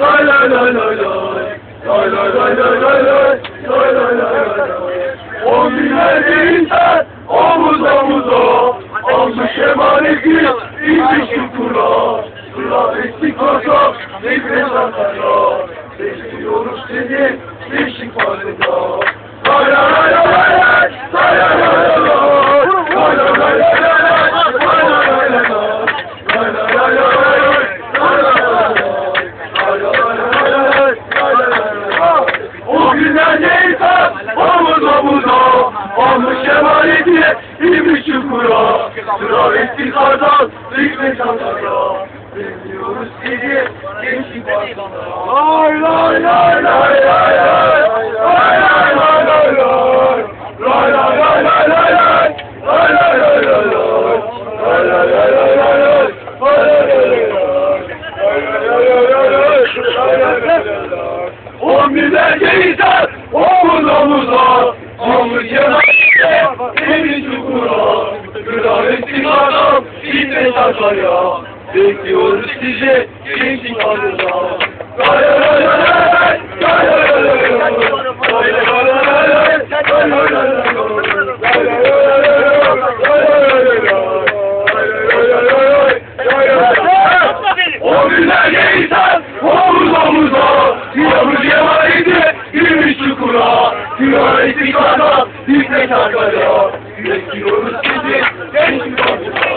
lay lay lay lay lay. Lay lay lay lay lay lay. Lay lay lay lay lay. On binlerce insan omuz omuza. Almış emaneti İzmişim kura. Kura eski kazak. Nefes atıyor. Besliyoruz seni. Beşik parında. Süravetli kardan hikmet anlara Bekliyoruz sizi gençlik başlara Lay lay lay lay lay lay Lay lay lay lay lay Lay lay lay lay lay lay Lay lay lay lay lay Lay lay lay lay lay lay On biber geyser, on omuz omuz omuz yanar, elin çukura. Tekrar ettim adam, gitme takaya. Bekliyoruz sizi, gençin adına. O günler insan, omuz omuza, yavru yavaydı, girmiş çukura, yavru yavaydı, biz de şarkı arıyor. Sizi. Genç bir.